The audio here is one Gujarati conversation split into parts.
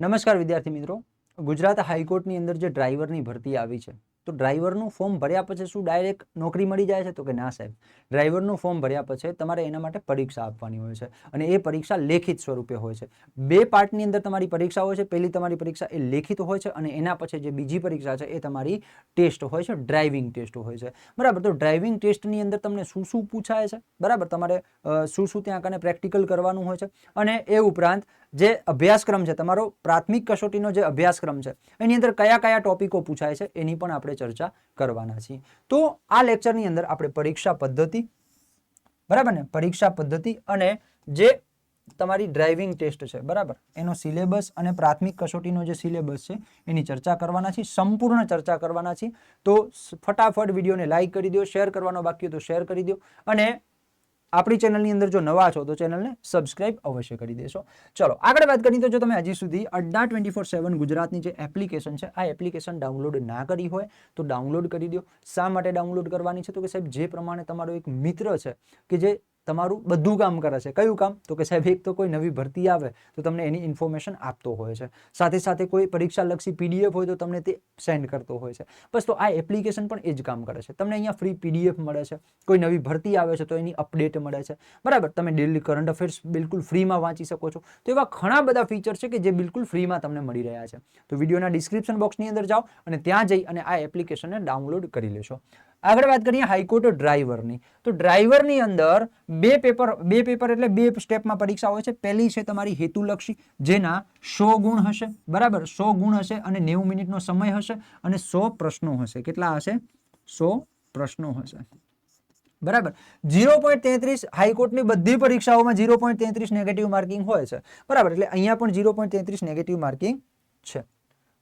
નમસ્કાર વિદ્યાર્થી મિત્રો. ગુજરાત હાઈકોર્ટની અંદર જે ડ્રાઈવરની ભરતી આવી છે તો ડ્રાઈવરનું ફોર્મ ભર્યા પછી શું ડાયરેક્ટ નોકરી મળી જાય છે? તો કે ના સાહેબ. ડ્રાઈવરનું ફોર્મ ભર્યા પછી તમારે એના માટે પરીક્ષા આપવાની હોય છે અને એ પરીક્ષા લેખિત સ્વરૂપે હોય છે. બે પાર્ટની અંદર તમારી પરીક્ષા હોય છે. પહેલી તમારી પરીક્ષા એ લેખિત હોય છે અને એના પછી જે બીજી પરીક્ષા છે એ તમારી ટેસ્ટ હોય છે, ડ્રાઇવિંગ ટેસ્ટ હોય છે. બરાબર? તો ડ્રાઇવિંગ ટેસ્ટની અંદર તમને શું શું પૂછાય છે? બરાબર? તમારે શું શું ત્યાં કને પ્રેક્ટિકલ કરવાનું હોય છે? અને એ ઉપરાંત જે અભ્યાસક્રમ છે, તમારો પ્રાથમિક કસોટીનો જે અભ્યાસક્રમ છે, એની અંદર કયા કયા ટોપિકો પૂછાય છે, એની પણ આપણે ચર્ચા કરવાના છીએ. તો આ લેક્ચરની અંદર આપણે પરીક્ષા પદ્ધતિ, બરાબર ને? પરીક્ષા પદ્ધતિ અને જે તમારી ડ્રાઇવિંગ ટેસ્ટ છે, બરાબર? એનો સિલેબસ અને પ્રાથમિક કસોટીનો જે સિલેબસ છે, એની ચર્ચા કરવાના છીએ, સંપૂર્ણ ચર્ચા કરવાના છીએ. તો ફટાફટ વિડીયોને લાઇક કરી દો શેર કરવાનો બાકી તો શેર કરી દો અને આપણી ચેનલની અંદર જો નવા છો તો ચેનલને સબસ્ક્રાઇબ અવશ્ય કરી દેશો. ચલો, આગળ વાત કરીએ તો જો તમે હજી સુધી અડ્ડા ટ્વેન્ટી ફોર સેવન ગુજરાતની જે એપ્લિકેશન છે, આ એપ્લિકેશન ડાઉનલોડ ના કરી હોય તો ડાઉનલોડ કરી દો. શા માટે ડાઉનલોડ કરવાની છે? તો કે સાહેબ, જે પ્રમાણે તમારો એક મિત્ર છે કે જે તમારું બધું કામ કરે છે. કયું કામ? તો કે સાહેબ, એક તો કોઈ નવી ભરતી આવે તો તમને એની ઇન્ફોર્મેશન આપતો હોય છે. સાથે સાથે કોઈ પરીક્ષાલક્ષી પીડીએફ હોય તો તમને તે સેન્ડ કરતો હોય છે. બસ તો આ એપ્લિકેશન પણ એ જ કામ કરે છે. તમને અહીંયા ફ્રી પીડીએફ મળે છે. કોઈ નવી ભરતી આવે છે તો એની અપડેટ મળે છે. બરાબર? તમે ડેલી કરંટ અફેર્સ બિલકુલ ફ્રીમાં વાંચી શકો છો. તો એવા ઘણા બધા ફીચર છે કે જે બિલકુલ ફ્રીમાં તમને મળી રહ્યા છે. તો વિડીયોના ડિસ્ક્રિપ્શન બોક્સની અંદર જાઓ અને ત્યાં જઈ અને આ એપ્લિકેશનને ડાઉનલોડ કરી લેશો. આગળ વાત કરીએ હાઈકોર્ટ ડ્રાઈવરની. તો ડ્રાઈવરની અંદર બે પેપર બે પેપર એટલે બે સ્ટેપમાં પરીક્ષા હોય છે. પહેલી છે તમારી હેતુલક્ષી, જેના સો ગુણ હશે, બરાબર? સો ગુણ હશે અને નેવું મિનિટનો સમય હશે અને સો પ્રશ્નો હશે. કેટલા હશે? સો પ્રશ્નો હશે. બરાબર? ઝીરો પોઈન્ટ તેત્રીસ હાઈકોર્ટની બધી પરીક્ષાઓમાં ઝીરો પોઈન્ટ તેત્રીસ નેગેટિવ માર્કિંગ હોય છે. બરાબર? એટલે અહીંયા પણ ઝીરો પોઈન્ટ તેત્રીસ નેગેટિવ માર્કિંગ છે.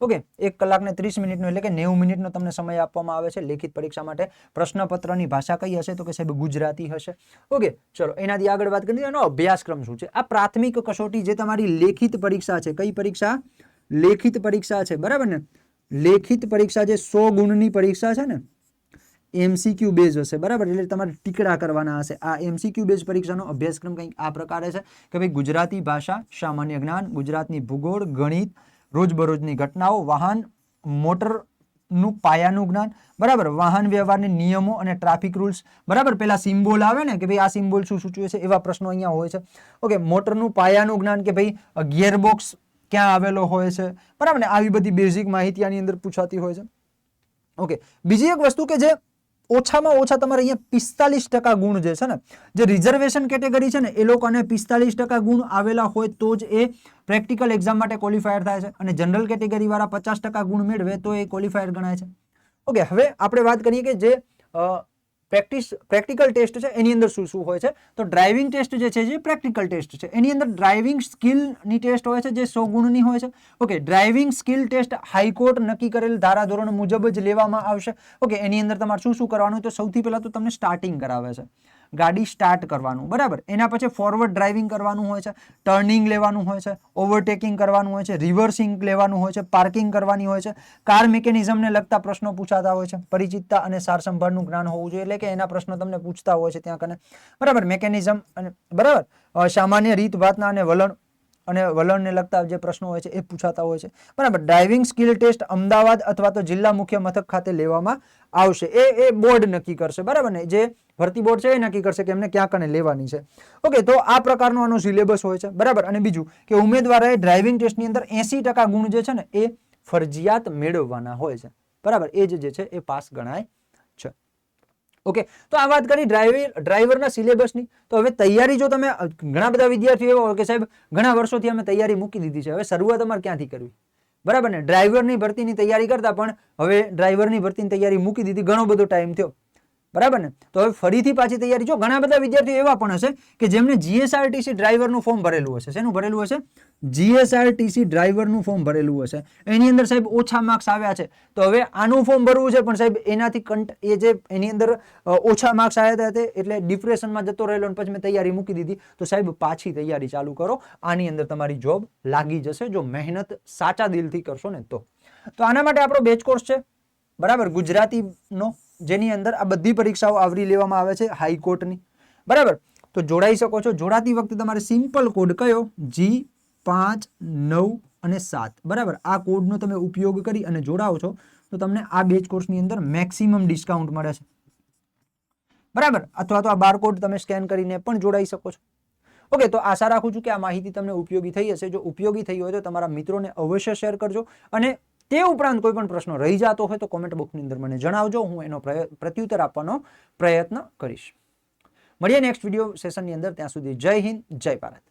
ઓકે, એક કલાક ને ત્રીસ મિનિટનો એટલે કે નેવું મિનિટનો તમને સમય આપવામાં આવે છે લેખિત પરીક્ષા માટે. પ્રશ્નપત્રની ભાષા કઈ હશે તો કે સાહેબ ગુજરાતી હશે. ઓકે, ચલો, એનાથી આગળ વાત કરીએ એનો અભ્યાસક્રમ શું છે? આ પ્રાથમિક કસોટી જે તમારી લેખિત પરીક્ષા છે, કઈ પરીક્ષા? લેખિત પરીક્ષા છે, બરાબર ને? લેખિત પરીક્ષા જે સો ગુણની પરીક્ષા છે ને, એમસીક્યુ બેઝ હશે, બરાબર? એટલે તમારે ટીકડા કરવાના હશે. આ એમસીક્યુ બેઝ પરીક્ષાનો અભ્યાસક્રમ કંઈક આ પ્રકારે છે કે ભાઈ ગુજરાતી ભાષા, સામાન્ય જ્ઞાન, ગુજરાતની ભૂગોળ, ગણિત રોજબરોજની ઘટનાઓ, વાહન, મોટરનું પાયાનું જ્ઞાન, બરાબર? વાહન વ્યવહારની નિયમો અને ટ્રાફિક રૂલ્સ. બરાબર? પેલા સિમ્બોલ આવે ને કે ભાઈ આ સિમ્બોલ શું સૂચવે છે? એવા પ્રશ્નો અહીંયા હોય છે. ઓકે, મોટરનું પાયાનું જ્ઞાન કે ભાઈ ગિયરબોક્સ ક્યાં આવેલો હોય છે? બરાબર ને? આવી બધી બેઝિક માહિતી આની અંદર પૂછાતી હોય છે. ઓકે, બીજી એક વસ્તુ કે જે ઓછામાં ઓછા તમારે અહીંયા પિસ્તાલીસ ટકા ગુણ જે છે ને, જે રિઝર્વેશન કેટેગરી છે ને, એ લોકોને પિસ્તાલીસ ટકા ગુણ આવેલા હોય તો જ એ પ્રેક્ટિકલ એક્ઝામ માટે ક્વોલિફાયર થાય છે. અને જનરલ કેટેગરી વાળા પચાસ ટકા ગુણ મેળવે તો એ ક્વોલિફાયર ગણાય છે. ઓકે હવે આપણે વાત કરીએ કે જે પ્રેક્ટિસ, પ્રેક્ટિકલ ટેસ્ટ છે, એની અંદર શું શું હોય છે? તો ડ્રાઇવિંગ ટેસ્ટ જે છે, જે પ્રેક્ટિકલ ટેસ્ટ છે. એની અંદર ડ્રાઇવિંગ સ્કિલની ટેસ્ટ હોય છે, જે સો ગુણની હોય છે. Okay, driving skill test high court નક્કી કરેલ ધારાધોરણ મુજબ જ લેવામાં આવશે. ઓકે, એની અંદર તમારે શું શું કરવાનું તો સૌથી પહેલાં તો તમને સ્ટાર્ટિંગ કરાવે છે. ગાડી સ્ટાર્ટ કરવાનું, બરાબર? એના પછી ફોરવર્ડ ડ્રાઇવિંગ કરવાનું હોય છે ટર્નિંગ લેવાનું હોય છે ઓવરટેકિંગ કરવાનું હોય છે રિવર્સિંગ લેવાનું હોય છે પાર્કિંગ કરવાની હોય છે. કાર મિકેનિઝમને લગતા પ્રશ્નો પૂછાતા હોય છે. પરિચિતતા અને સારસંભાળનું જ્ઞાન હોવું જોઈએ, એટલે કે એના પ્રશ્નો તમને પૂછતા હોય છે ત્યાં કને. બરાબર? મેકેનિઝમ અને, બરાબર? સામાન્ય રીત, વાતના અને વલણ અને વલણને લગતા જે પ્રશ્નો હોય છે એ પૂછાતા હોય છે. બરાબર ડ્રાઇવિંગ સ્કિલ ટેસ્ટ અમદાવાદ અથવા તો જિલ્લા મુખ્ય મથક ખાતે લેવામાં આવશે. એ એ બોર્ડ નક્કી કરશે. બરાબર ને? જે ભરતી બોર્ડ છે એ નક્કી કરશે કે એમને ક્યાં કને લેવાની છે. ઓકે, તો આ પ્રકારનો આનો સિલેબસ હોય છે. બરાબર, અને બીજું કે ઉમેદવારોએ ડ્રાઇવિંગ ટેસ્ટની અંદર એસી ટકા ગુણ જે છે ને, એ ફરજિયાત મેળવવાના હોય છે. બરાબર, એ જે છે એ પાસ ગણાય ઓકે, તો આ વાત કરી ડ્રાઈવર ડ્રાઈવરના સિલેબસની. તો હવે તૈયારી જો તમે ઘણા બધા વિદ્યાર્થીઓ એવા હોય કે સાહેબ, ઘણા વર્ષોથી અમે તૈયારી મૂકી દીધી છે. હવે શરૂઆત અમારે ક્યાંથી કરવી? બરાબર ને? ડ્રાઈવરની ભરતીની તૈયારી કરતા પણ હવે ડ્રાઈવરની ભરતીની તૈયારી મૂકી દીધી. ઘણો બધો ટાઈમ થયો. બરાબર ને? તો હવે ફરીથી પાછી તૈયારી. જો ઘણા બધા વિદ્યાર્થીઓ એવા પણ હશે કે જેમને જીએસઆરટીસી ડ્રાઈવરનું ફોર્મ ભરેલું હશે. શેનું ભરેલું હશે? જીએસઆરટીસી ડ્રાઈવરનું ફોર્મ ભરેલું હશે. એની અંદર સાહેબ ઓછા માર્ક્સ આવ્યા છે. તો હવે આનું ફોર્મ ભરવું છે, પણ સાહેબ એનાથી કંટ એ જે એની અંદર ઓછા માર્ક્સ આવ્યા હતા એટલે ડિપ્રેશનમાં જતો રહેલો અને પછી મેં તૈયારી મૂકી દીધી. તો સાહેબ પાછી તૈયારી ચાલુ કરો. આની અંદર તમારી જોબ લાગી જશે. જો મહેનત સાચા દિલથી કરશો ને તો. તો આના માટે આપણો બેચ કોર્સ છે. બરાબર? ગુજરાતીનો જેની અંદર આ બધી પરીક્ષાઓ આવરી લેવામાં આવે છે હાઈકોર્ટની. બરાબર? તો જોડાઈ શકો છો. જોડાતી વખતે તમારે સિમ્પલ કોડ કયો? જી, પાંચ, નવ અને સાત. બરાબર? આ કોડનો તમે ઉપયોગ કરી અને જોડાઓ છો, તો તમને આ બેચ કોર્સની અંદર મેક્સિમમ ડિસ્કાઉન્ટ મળે છે. બરાબર? અથવા તો આ બારકોડ તમે સ્કેન કરીને પણ જોડાઈ શકો છો. ઓકે, તો આશા રાખું છું કે આ માહિતી તમને ઉપયોગી થઈ હશે. જો ઉપયોગી થઈ હોય તો તમારા મિત્રોને અવશ્ય શેર કરજો અને તે ઉપરાંત કોઈ પણ પ્રશ્ન રહી જતો હોય તો કોમેન્ટ બોક્સની અંદર મને જણાવજો. હું એનો પ્રત્યુત્તર આપવાનો પ્રયત્ન કરીશ. મળીએ નેક્સ્ટ વીડિયો સેશનની અંદર. ત્યાં સુધી જય હિન્દ, જય ભારત.